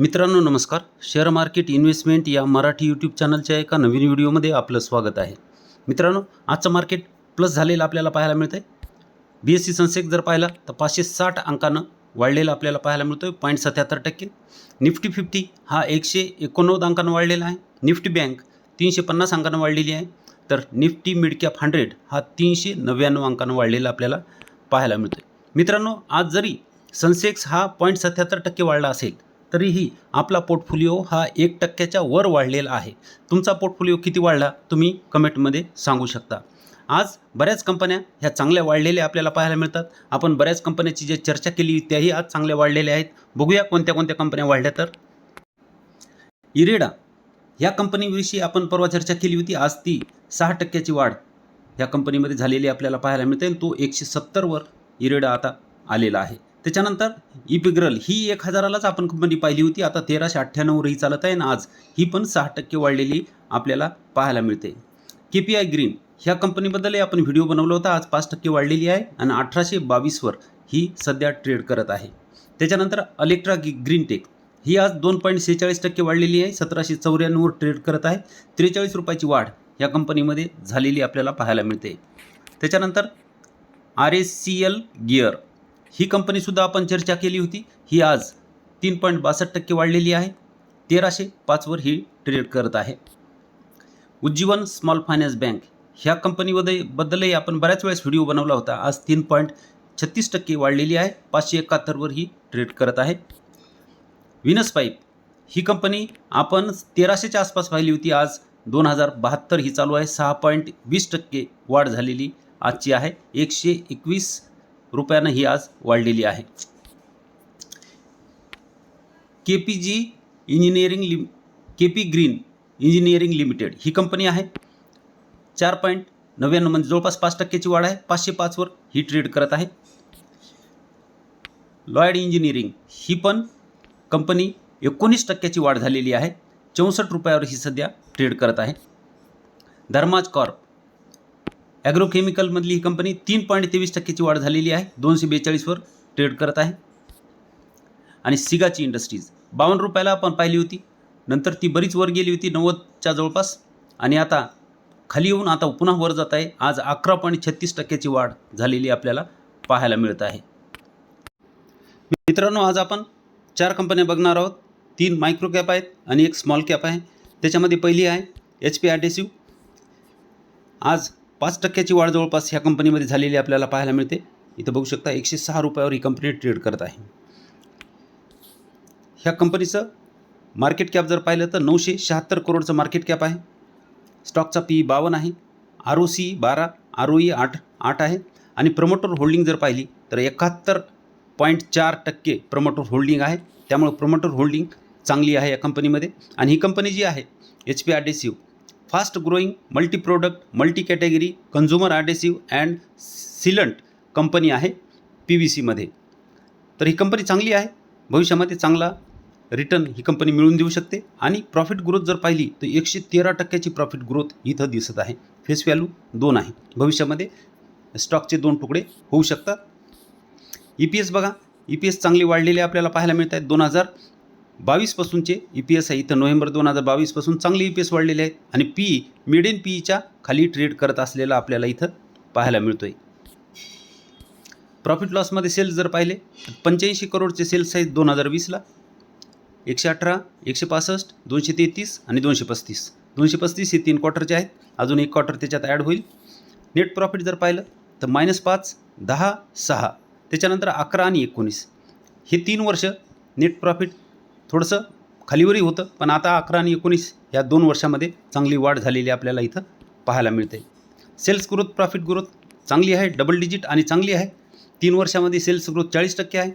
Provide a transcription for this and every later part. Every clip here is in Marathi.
मित्रांनो नमस्कार. शेअर मार्केट इन्व्हेस्टमेंट या मराठी यूट्यूब चॅनलच्या एका नवीन व्हिडिओमध्ये आपलं स्वागत आहे. मित्रांनो आजचं मार्केट प्लस झालेलं आपल्याला पाहायला मिळतं आहे बी एस सी सेन्सेक्स जर पाहिला तर पाचशे साठ अंकानं वाढलेला आपल्याला पाहायला मिळतो आहे पॉईंट सत्याहत्तर टक्के. निफ्टी फिफ्टी हा एकशे एकोणनव्वद अंकानं वाढलेला आहे. निफ्टी बँक तीनशे पन्नास अंकानं वाढलेली आहे. तर निफ्टी मिडकॅप हंड्रेड हा तीनशे नव्याण्णव अंकानं वाढलेला आपल्याला पाहायला मिळतो आहे मित्रांनो आज जरी सनसेक्स हा पॉईंट सत्याहत्तर टक्के वाढला असेल तरीही आपला पोर्टफोलिओ हा एक टक्क्याच्या वर वाढलेला आहे. तुमचा पोर्टफोलिओ किती वाढला तुम्ही कमेंटमध्ये सांगू शकता. आज बऱ्याच कंपन्या ह्या चांगल्या वाढलेल्या आपल्याला पाहायला मिळतात. आपण बऱ्याच कंपन्याची जे चर्चा केली त्याही आज चांगल्या वाढलेल्या आहेत. बघूया कोणत्या कोणत्या कंपन्या वाढल्या तर. इरेडा ह्या कंपनीविषयी आपण परवा चर्चा केली होती. आज ती सहा टक्क्याची वाढ ह्या कंपनीमध्ये झालेली आपल्याला पाहायला मिळते. आणि तो एकशे सत्तरवर इरेडा आता आलेला आहे. त्याच्यानंतर इपिग्रल ही एक हजारालाच आपण कंपनी पाहिली होती. आता तेराशे अठ्ठ्याण्णववरही चालत आहे आणि आज ही पण सहा टक्के वाढलेली आपल्याला पाहायला मिळते. के पी आय ग्रीन ह्या कंपनीबद्दलही आपण व्हिडिओ बनवला होता. आज पाच टक्के वाढलेली आहे आणि अठराशे बावीसवर ही सध्या ट्रेड करत आहे. त्याच्यानंतर अलेक्ट्रा ग्रीन टेक ही आज दोन पॉईंट सेहेचाळीस टक्के वाढलेली आहे. सतराशे चौऱ्याण्णववर ट्रेड करत आहे. त्रेचाळीस रुपयाची वाढ या कंपनीमध्ये झालेली आपल्याला पाहायला मिळते. त्याच्यानंतर R S C L gear ही कंपनीसुद्धा आपण चर्चा केली होती. ही आज तीन पॉईंट बासष्ट टक्के वाढलेली आहे. तेराशे पाचवर ही ट्रेड करत आहे. उज्जीवन स्मॉल फायनान्स बँक ह्या कंपनीमध्ये बद्दलही आपण बऱ्याच वेळेस व्हिडिओ बनवला होता. आज तीन पॉईंट छत्तीस टक्के वाढलेली आहे. पाचशे एकाहत्तरवर ही ट्रेड करत आहे. विनस पाईप ही कंपनी आपण तेराशेच्या आसपास पाहिली होती. आज दोन हजार बहात्तर ही चालू आहे. सहा पॉईंट वीस टक्के वाढ झालेली आजची आहे. एकशे एकवीस रुपयानं ही आज वाढलेली आहे. के पी जी इंजिनिअरिंग लिम K P green engineering limited ही कंपनी आहे. चार पॉईंट नव्याण्णव म्हणजे जवळपास पाच टक्क्याची वाढ आहे. पाचशे पाचवर ही ट्रेड करत आहे. लॉयड इंजिनिअरिंग ही पण कंपनी एकोणीस टक्क्याची वाढ झालेली आहे. चौसष्ट रुपयावर ही सध्या ट्रेड करत आहे. धर्माज कॉर्प ॲग्रोकेमिकलमधली ही कंपनी तीन पॉईंट तेवीस टक्क्याची वाढ झालेली आहे. दोनशे बेचाळीसवर ट्रेड करत आहे. आणि सिगाची इंडस्ट्रीज बावन्न रुपयाला आपण पाहिली होती. नंतर ती बरीच वर गेली होती नव्वदच्या जवळपास. आणि आता खाली येऊन आता पुन्हा वर जात आहे. आज अकरा पॉईंट छत्तीस टक्क्याची वाढ झालेली आपल्याला पाहायला मिळत आहे. मित्रांनो आज आपण चार कंपन्या बघणार आहोत. तीन मायक्रो कॅप आहेत आणि एक स्मॉल कॅप आहे. त्याच्यामध्ये पहिली आहे एच पी आर आज पाच टक्क्याची वाढ जवळपास ह्या कंपनीमध्ये झालेली आपल्याला पाहायला मिळते. इथं बघू शकता एकशे सहा रुपयावर ही कंपनी ट्रेड करत आहे. ह्या कंपनीचं मार्केट कॅप जर पाहिलं तर नऊशे शहात्तर करोडचं मार्केट कॅप आहे. स्टॉकचा पी बावन्न आहे. आर ओ सी बारा आर ओ ई आठ आठ आहे. आणि प्रमोटर होल्डिंग जर पाहिली तर एकाहत्तर पॉईंट चार टक्के प्रमोटर होल्डिंग आहे. त्यामुळे प्रमोटर होल्डिंग चांगली आहे या कंपनीमध्ये आणि ही कंपनी जी आहे H P adhesive fast growing multi product multi category consumer adhesive and sealant company आहे पी व्ही सीमध्ये तर ही कंपनी चांगली आहे. भविष्यामध्ये चांगला रिटर्न ही कंपनी मिळून देऊ शकते. आणि प्रॉफिट ग्रोथ जर पाहिली तर एकशे तेरा टक्क्याची प्रॉफिट ग्रोथ इथं दिसत आहे. फेस व्हॅल्यू दोन आहे. भविष्यामध्ये स्टॉकचे दोन तुकडे होऊ शकतात. ई पी एस बघा. ई पी एस चांगली वाढलेले आपल्याला पाहायला मिळत आहेत दोन हजार बावीसपासूनचे ई पी एस आहे. इथं नोव्हेंबर दोन हजार बावीसपासून चांगले ई पी एस वाढलेले आहेत. आणि पी मिड इन पी ईच्या खाली ट्रेड करत असलेला आपल्याला इथं पाहायला मिळतो आहे प्रॉफिट लॉसमध्ये सेल्स जर पाहिले तर पंच्याऐंशी करोडचे सेल्स आहेत दोन हजार वीसला. एकशे अठरा एकशे पासष्ट दोनशे तेहतीस आणि दोनशे पस्तीस. दोनशे पस्तीस हे तीन क्वार्टरचे आहेत. अजून एक क्वार्टर त्याच्यात ॲड होईल. नेट प्रॉफिट जर पाहिलं तर मायनस पाच दहा सहा. त्याच्यानंतर अकरा आणि एकोणीस. हे तीन वर्ष नेट प्रॉफिट थोडंसं खालीवरही होतं पण आता अकरा आणि एकोणीस या दोन वर्षामध्ये चांगली वाढ झालेली आपल्याला इथं पाहायला मिळते. सेल्स ग्रोथ प्रॉफिट ग्रोथ चांगली आहे डबल डिजिट आणि चांगली आहे. तीन वर्षामध्ये सेल्स ग्रोथ चाळीस टक्के आहे.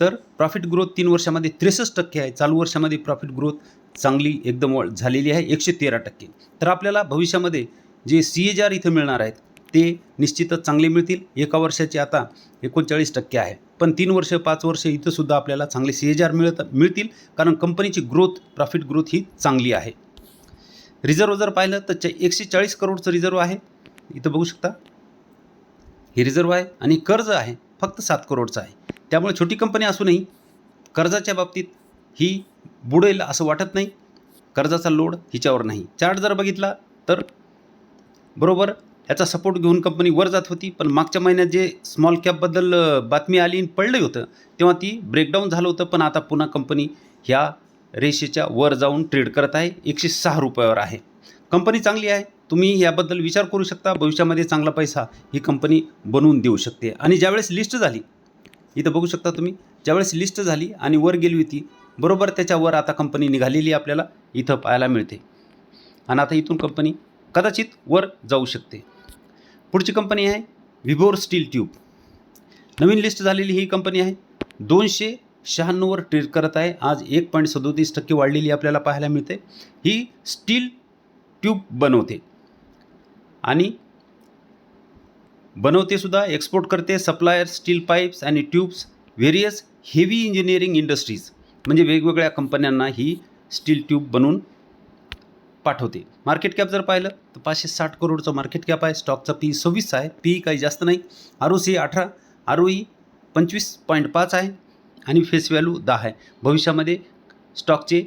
तर प्रॉफिट ग्रोथ तीन वर्षामध्ये त्रेसष्ट टक्के आहे. चालू वर्षामध्ये प्रॉफिट ग्रोथ चांगली एकदम झालेली आहे एकशे तेरा टक्के. तर आपल्याला भविष्यामध्ये जे सी एच आर इथं मिळणार आहेत ते निश्चितच चांगले मिळतील. एका वर्षाचे आता एकोणचाळीस टक्के आहे. पण तीन वर्ष पाच वर्ष इथंसुद्धा आपल्याला चांगले सी एच आर मिळत मिळतील. कारण कंपनीची ग्रोथ प्रॉफिट ग्रोथ ही चांगली आहे. रिझर्व जर पाहिलं तर च एकशे चाळीस करोडचं रिझर्व आहे. इथं बघू शकता. हे रिझर्व आहे आणि कर्ज आहे. फक्त सात करोडचं आहे. त्यामुळे छोटी कंपनी असूनही कर्जाच्या बाबतीत ही बुडेल असं वाटत नाही. कर्जाचा लोड हिच्यावर नाही. चार्ट जर बघितला तर बरोबर याचा सपोर्ट घेऊन कंपनी वर जात होती. पण मागच्या महिन्यात जे स्मॉल कॅपबद्दल बातमी आली आणि पडलं होतं तेव्हा ती ब्रेकडाऊन झालं होतं. पण आता पुन्हा कंपनी ह्या रेषेच्या वर जाऊन ट्रेड करत आहे. एकशे सहा रुपयावर आहे. कंपनी चांगली आहे. तुम्ही याबद्दल विचार करू शकता. भविष्यामध्ये चांगला पैसा ही कंपनी बनवून देऊ शकते. आणि ज्यावेळेस लिस्ट झाली इथं बघू शकता तुम्ही ज्यावेळेस लिस्ट झाली आणि वर गेली होती बरोबर त्याच्यावर आता कंपनी निघालेली आपल्याला इथं पाहायला मिळते. आणि आता इथून कंपनी कदाचित वर जाऊ शकते. पुढची कंपनी आहे विभोर स्टील ट्यूब. नवीन लिस्ट झालेली ही कंपनी आहे. दोनशे शहाण्णववर ट्रेड करत आहे. आज एक पॉईंट सदोतीस टक्के वाढलेली आपल्याला पाहायला मिळते. ही स्टील ट्यूब बनवते. आणि बनवते सुद्धा एक्सपोर्ट करते सप्लायर स्टील पाईप्स आणि tubes various heavy engineering industries म्हणजे वेगवेगळ्या कंपन्यांना ही स्टील ट्यूब बनवून पाठवते मार्केट कॅप जर पाहिलं तर पाचशे साठ करोडचं मार्केट कॅप आहे. स्टॉकचा पी सव्वीस आहे. पी काही जास्त नाही. आर ओ सी अठरा आर ओ ई पंचवीस पॉईंट पाच आहे. आणि फेस व्हॅल्यू दहा आहे. भविष्यामध्ये स्टॉकचे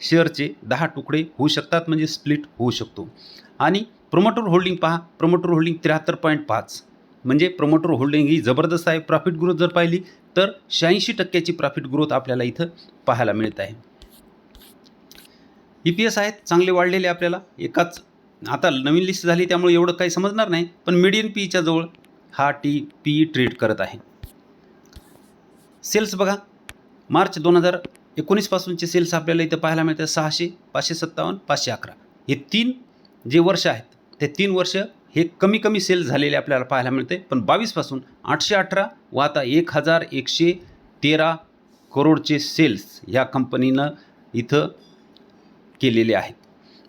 शेअरचे दहा तुकडे होऊ शकतात म्हणजे स्प्लिट होऊ शकतो. आणि प्रोमोटर होल्डिंग पहा. प्रोमोटर होल्डिंग त्र्याहत्तर पॉईंट पाच. म्हणजे प्रोमोटर होल्डिंग ही जबरदस्त आहे. प्रॉफिट ग्रोथ जर पाहिली तर शहाऐंशी टक्क्याची प्रॉफिट ग्रोथ आपल्याला इथं पाहायला मिळत आहे. ई पी एस आहेत चांगले वाढलेले आपल्याला. एकाच आता नवीन लिस्ट झाली त्यामुळे एवढं काही समजणार नाही. पण मिडियन पीच्या जवळ हा टी पी ट्रेड करत आहे. सेल्स बघा. मार्च दोन हजार एकोणीसपासूनचे सेल्स आपल्याला इथं पाहायला मिळतात सहाशे पाचशे सत्तावन्न पाचशे अकरा. हे तीन जे वर्ष आहेत ते तीन वर्ष हे कमी कमी सेल झालेले आपल्याला पाहायला मिळते पण बावीसपासून आठशे अठरा व आता एक हजार एकशे तेरा करोडचे सेल्स ह्या कंपनीनं इथं केलेले आहेत.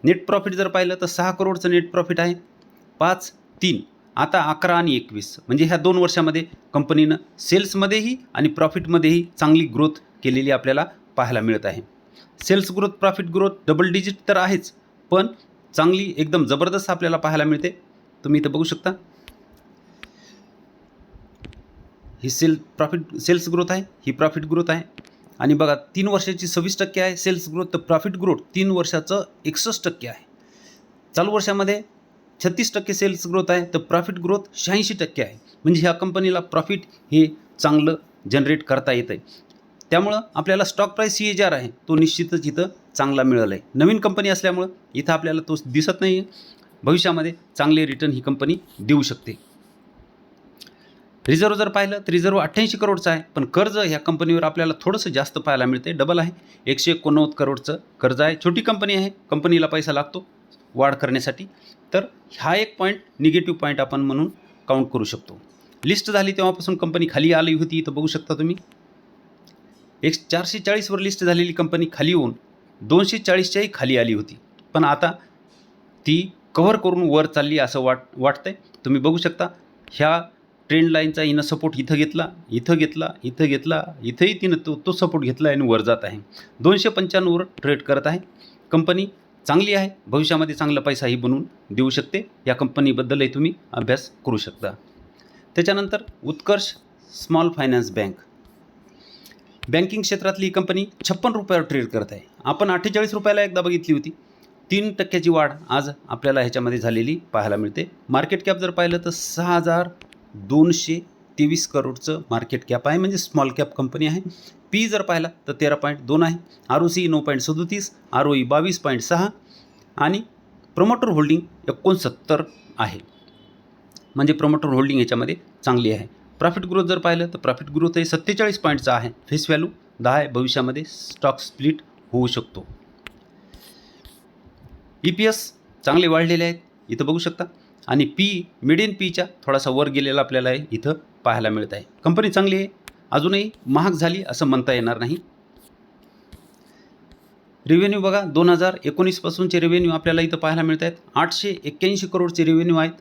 नेट प्रॉफिट जर पाहिलं तर सहा करोडचं नेट प्रॉफिट आहे. पाच तीन आता अकरा आणि एकवीस. म्हणजे ह्या दोन वर्षामध्ये कंपनीनं सेल्समध्येही आणि प्रॉफिटमध्येही चांगली ग्रोथ केलेली आपल्याला पाहायला मिळत आहे. Sales growth profit growth double digit तर आहेच पण चांगली एकदम जबरदस्त आपल्याला पाहायला मिळते. तुम्ही इथं बघू शकता. ही सेल प्रॉफिट सेल्स ग्रोथ आहे ही प्रॉफिट ग्रोथ आहे. आणि बघा तीन वर्षाची सव्वीस टक्के आहे सेल्स ग्रोथ तर प्रॉफिट ग्रोथ तीन वर्षाचं एकसष्ट टक्के आहे. चालू वर्षामध्ये छत्तीस टक्के सेल्स ग्रोथ आहे तर प्रॉफिट ग्रोथ शहाऐंशी टक्के आहे. म्हणजे ह्या कंपनीला प्रॉफिट हे चांगलं जनरेट करता येतं आहे. त्यामुळं आपल्याला stock price C H R आहे तो निश्चितच इथं चांगला मिळाला आहे नवीन कंपनी असल्यामुळं इथं आपल्याला तो दिसत नाही आहे भविष्यामध्ये चांगले रिटर्न ही कंपनी देऊ शकते. रिझर्व जर पाहिलं तर रिझर्व अठ्ठ्याऐंशी करोडचं आहे पण कर्ज ह्या कंपनीवर आपल्याला थोडंसं जास्त पाहायला मिळते डबल आहे. एकशे एकोणनव्वद करोडचं कर्ज आहे. छोटी कंपनी आहे. कंपनीला पैसा लागतो वाढ करण्यासाठी. तर हा एक पॉईंट निगेटिव्ह पॉईंट आपण म्हणून काउंट करू शकतो. लिस्ट झाली तेव्हापासून कंपनी खाली आली होती इथं बघू शकता तुम्ही. एक चारशे चाळीसवर लिस्ट झालेली कंपनी खाली येऊन दोनशे चाळीसच्याही खाली आली होती. पण आता ती कव्हर करून वर चालली असं वाट वाटतंय. तुम्ही बघू शकता ह्या ट्रेंड लाईनचा हिनं सपोर्ट इथं घेतला इथं घेतला इथं घेतला इथंही तिनं तो तो सपोर्ट घेतला आणि वर जात आहे. दोनशे पंच्याण्णववर ट्रेड करत आहे. कंपनी चांगली आहे भविष्यामध्ये चांगला पैसाही बनवून देऊ शकते. या कंपनीबद्दलही तुम्ही अभ्यास करू शकता. त्याच्यानंतर Utkarsh small finance bank. Banking क्षेत्रातली ही कंपनी छप्पन रुपयावर ट्रेड करत आहे. आपण अठ्ठेचाळीस रुपयाला एकदा बघितली होती. तीन टक्क्याची वाढ आज आपल्याला ह्याच्यामध्ये झालेली पाहायला मिळते. मार्केट कॅप जर पाहिलं तर सहा हजार दोनशे तेवीस करोडचं मार्केट कॅप आहे म्हणजे स्मॉल कॅप कंपनी आहे. पी जर पाहिला तर तेरा पॉईंट दोन आहे. आर ओ सी नऊ पॉईंट सदोतीस आर ओ ई बावीस पॉईंट सहा आणि प्रमोटर होल्डिंग एकोणसत्तर आहे. म्हणजे प्रमोटर होल्डिंग याच्यामध्ये चांगली आहे. प्रॉफिट ग्रोथ जर पाहिलं तर प्रॉफिट ग्रोथ हे सत्तेचाळीस पॉईंटचा आहे. फेस व्हॅल्यू दहा आहे. भविष्यामध्ये स्टॉक स्प्लिट होऊ शकतो. ई पी एस चांगले वाढलेले आहेत. इथं बघू शकता. आणि पी मिड इन पीच्या थोडासा वर गेलेला आपल्याला इथं पाहायला मिळत आहे. कंपनी चांगली आहे. अजूनही महाग झाली असं म्हणता येणार नाही. रेव्हेन्यू बघा दोन हजार एकोणीसपासूनचे रेव्हेन्यू आपल्याला इथं पाहायला मिळत आहेत. आठशे एक्क्याऐंशी करोडचे रेव्हेन्यू आहेत.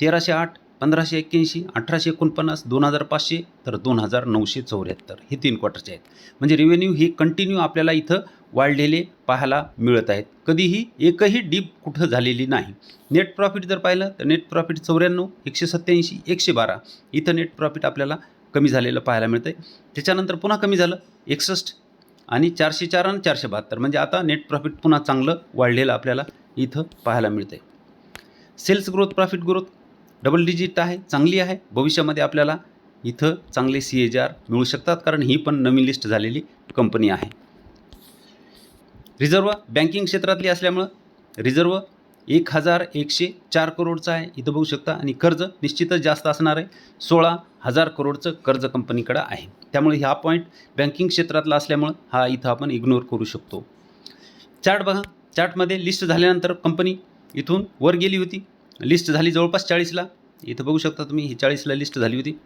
तेराशे आठ पंधराशे एक्क्याऐंशी अठराशे एकोणपन्नास दोन हजार पाचशे तर दोन हजार नऊशे चौऱ्याहत्तर. हे तीन क्वार्टरचे आहेत. म्हणजे रेव्हेन्यू ही कंटिन्यू आपल्याला इथं वाढलेले पाहायला मिळत आहेत. कधीही एकही डीप कुठं झालेली नाही. नेट प्रॉफिट जर पाहिलं तर नेट प्रॉफिट चौऱ्याण्णव एकशे सत्त्याऐंशी एकशे बारा इथं नेट प्रॉफिट आपल्याला कमी झालेलं पाहायला मिळतं आहे त्याच्यानंतर पुन्हा कमी झालं एकसष्ट आणि चारशे चार आणि चारशे बहात्तर. म्हणजे आता नेट प्रॉफिट पुन्हा चांगलं वाढलेलं आपल्याला इथं पाहायला मिळतं आहे sales growth profit growth double digit आहे चांगली आहे. भविष्यामध्ये आपल्याला इथं चांगले सी एच आर मिळू शकतात. कारण ही पण नवीन लिस्ट झालेली कंपनी आहे. रिझर्व बँकिंग क्षेत्रातली असल्यामुळं रिझर्व एक हजार एकशे चार करोडचं आहे. इथं बघू शकता. आणि कर्ज निश्चितच जास्त असणार आहे. सोळा हजार करोडचं कर्ज कंपनीकडं आहे. त्यामुळे हा पॉईंट बँकिंग क्षेत्रातला असल्यामुळं हा इथं आपण इग्नोर करू शकतो. चार्ट बघा. चार्टमध्ये लिस्ट झाल्यानंतर कंपनी इथून वर गेली होती. लिस्ट झाली जवळपास चाळीसला. इथं बघू शकता तुम्ही ही चाळीसला लिस्ट झाली होती.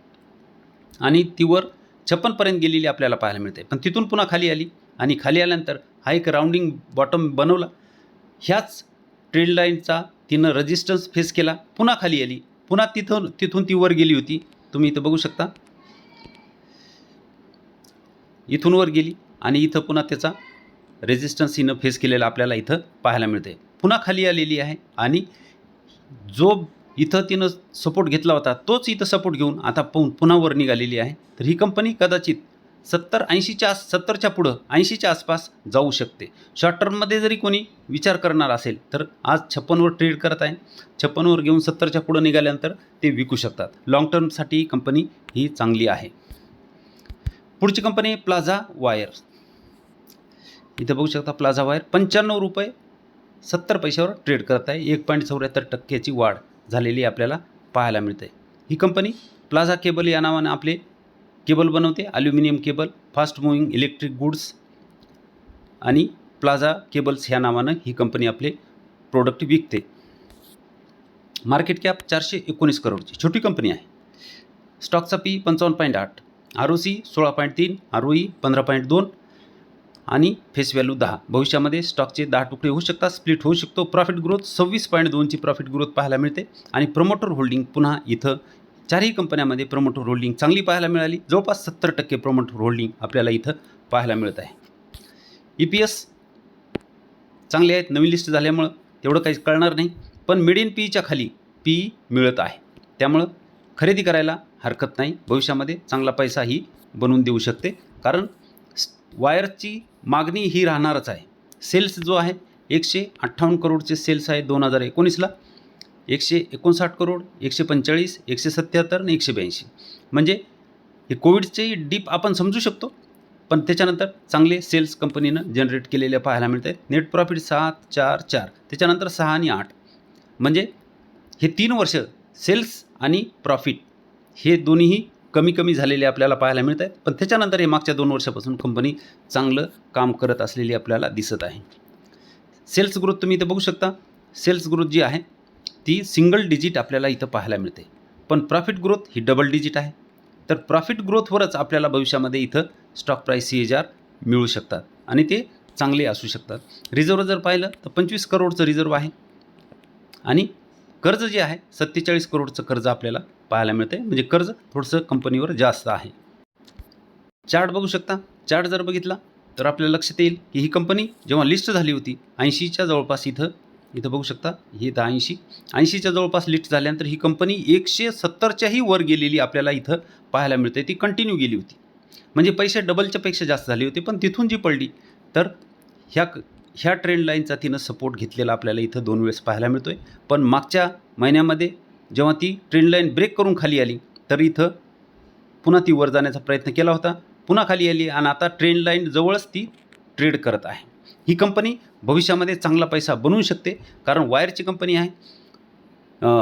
आणि ती वर छप्पनपर्यंत गेलेली आपल्याला पाहायला मिळते. पण तिथून पुन्हा खाली आली. आणि खाली आल्यानंतर हा एक राऊंडिंग बॉटम बनवला. ह्याच ट्रेड लाईनचा तिनं रजिस्टन्स फेस केला. पुन्हा खाली आली. पुन्हा तिथून तिथून ती वर गेली होती. तुम्ही इथं बघू शकता. इथून वर गेली आणि इथं पुन्हा त्याचा रेजिस्टन्स हिनं फेस केलेला आपल्याला इथं पाहायला मिळते पुन्हा खाली आलेली आहे आणि जो इथं तिनं सपोर्ट घेतला होता तोच इथं सपोर्ट घेऊन आता पुन्हा वर निघालेली आहे. तर ही कंपनी कदाचित सत्तर ऐंशीच्या आस सत्तरच्या पुढं ऐंशीच्या आसपास जाऊ शकते. शॉर्ट टर्ममध्ये जरी कोणी विचार करणार असेल तर आज छप्पनवर ट्रेड करत आहे. छप्पनवर घेऊन सत्तरच्या पुढं निघाल्यानंतर ते विकू शकतात. लाँग टर्मसाठी कंपनी ही चांगली आहे. पुढची कंपनी प्लाझा वायर इथं बघू शकता प्लाझा वायर पंच्याण्णव रुपये सत्तर पैशावर ट्रेड करत आहे. एक पॉईंट चौऱ्याहत्तर टक्क्याची वाढ झालेली आपल्याला पाहायला मिळते. ही कंपनी प्लाझा केबल या नावानं आपले केबल बनवते aluminium cable fast moving electric goods आणि प्लाझा केबल्स ह्या नावानं ही कंपनी आपले प्रोडक्ट विकते. मार्केट कॅप चारशे एकोणीस करोडची छोटी कंपनी आहे. स्टॉकचा पी पंचावन्न पॉईंट आठ आर ओ सी सोळा पॉईंट तीन आर ओ ई पंधरा पॉईंट दोन आणि फेस व्हॅल्यू दहा. भविष्यामध्ये स्टॉकचे दहा तुकडे होऊ शकतात स्प्लिट होऊ शकतो प्रॉफिट ग्रोथ सव्वीस पॉईंट दोनची प्रॉफिट ग्रोथ पाहायला मिळते आणि प्रमोटर होल्डिंग पुन्हा इथं चारही कंपन्यांमध्ये प्रमोटर होल्डिंग चांगली पाहायला मिळाली. जवळपास सत्तर टक्के प्रमोटर होल्डिंग आपल्याला इथं पाहायला मिळत आहे. ई पी एस चांगले आहेत. नवीन लिस्ट झाल्यामुळं तेवढं काही कळणार नाही. पण मिडियन पीच्या खाली पी मिळत आहे. त्यामुळं खरेदी करायला हरकत नाही. भविष्यामध्ये चांगला पैसा ही बनवून देऊ शकते. कारण वायरची मागणी ही राहणारच आहे. सेल्स जो आहे एकशे अठ्ठावन्न करोडचे सेल्स आहे दोन हजार एकोणीसला. एकशे एकोणसाठ करोड एकशे पंचेचाळीस एकशे सत्याहत्तर आणि एकशे ब्याऐंशी. म्हणजे हे कोविडचे डीप आपण समजू शकतो पण त्याच्यानंतर चांगले सेल्स कंपनीनं जनरेट केलेले पाहायला मिळत आहेत नेट प्रॉफिट सात चार चार त्याच्यानंतर सहा आणि आठ. म्हणजे हे तीन वर्ष सेल्स आणि प्रॉफिट हे दोन्हीही कमी कमी झालेले आपल्याला पाहायला मिळत आहेत पण त्याच्यानंतर हे मागच्या दोन वर्षापासून कंपनी चांगलं काम करत असलेली आपल्याला दिसत आहे. सेल्स ग्रोथ तुम्ही इथं बघू शकता. सेल्स ग्रोथ जी आहे ती सिंगल डिजिट आपल्याला इथं पाहायला मिळते. पण प्रॉफिट ग्रोथ ही डबल डिजिट आहे. तर प्रॉफिट ग्रोथवरच आपल्याला भविष्यामध्ये इथं stock price C H R मिळू शकतात. आणि ते चांगले असू शकतात. रिझर्व जर पाहिलं तर पंचवीस करोडचं रिझर्व आहे. आणि कर्ज जे आहे सत्तेचाळीस करोडचं कर्ज आपल्याला पाहायला मिळते. म्हणजे कर्ज थोडंसं कंपनीवर जास्त आहे. चार्ट बघू शकता. चार्ट जर बघितला तर आपल्याला लक्षात येईल की ही कंपनी जेव्हा लिस्ट झाली होती ऐंशीच्या जवळपास इथं इथं बघू शकता हे इथं ऐंशी. ऐंशीच्या जवळपास लिस्ट झाल्यानंतर ही कंपनी एकशे सत्तरच्याही वर गेलेली आपल्याला इथं पाहायला मिळते ती कंटिन्यू गेली होती. म्हणजे पैसे डबलच्या पेक्षा जास्त झाले होते पण तिथून जी पडली तर ह्या ह्या ट्रेंड लाईनचा तिनं सपोर्ट घेतलेला आपल्याला इथं दोन वेळेस पाहायला मिळतो आहे पण मागच्या महिन्यामध्ये जेव्हा ती ट्रेंड लाईन ब्रेक करून खाली आली तर इथं पुन्हा ती वर जाण्याचा प्रयत्न केला होता. पुन्हा खाली आली आणि आता ट्रेंड लाईन जवळच ती ट्रेड करत आहे. ही कंपनी भविष्यामध्ये चांगला पैसा बनवू शकते. कारण वायरची कंपनी आहे.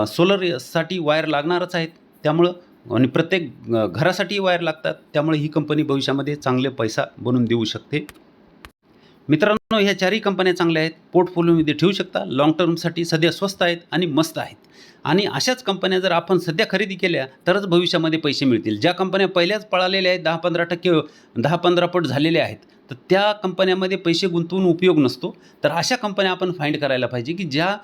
सोलरसाठी वायर लागणारच आहेत. त्यामुळं आणि प्रत्येक घरासाठी वायर लागतात. त्यामुळे ही कंपनी भविष्यामध्ये चांगले पैसा बनवून देऊ शकते. मित्रांनो ह्या चारही कंपन्या चांगल्या आहेत. पोर्टफोलिओमध्ये ठेवू शकता. लाँग टर्मसाठी सध्या स्वस्त आहेत आणि मस्त आहेत. आणि अशाच कंपन्या जर आपण सध्या खरेदी केल्या तरच भविष्यामध्ये पैसे मिळतील. ज्या कंपन्या पहिल्याच पळालेल्या आहेत दहा पंधरा टक्के दहा पंधरा पट झालेल्या आहेत तर त्या कंपन्यामध्ये पैसे गुंतवून उपयोग नसतो. तर अशा कंपन्या आपण फाईंड करायला पाहिजे की ज्या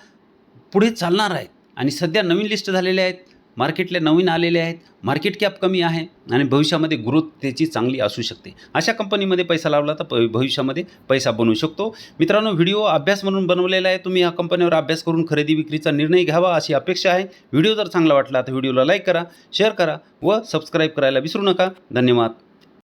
पुढे चालणार आहेत आणि सध्या नवीन लिस्ट झालेल्या आहेत मार्केटला नवीन आलेले आहेत मार्केट कॅप कमी आहे आणि भविष्यामध्ये ग्रोथ त्याची चांगली असू शकते. अशा कंपनीमध्ये पैसा लावला तर प- भविष्यामध्ये पैसा बनवू शकतो. मित्रांनो व्हिडिओ अभ्यास म्हणून बनवलेला आहे. तुम्ही या कंपनीवर अभ्यास करून खरेदी विक्रीचा निर्णय घ्यावा अशी अपेक्षा आहे. व्हिडिओ जर चांगला वाटला तर व्हिडिओला लाईक करा शेअर करा व सबस्क्राईब करायला विसरू नका. धन्यवाद.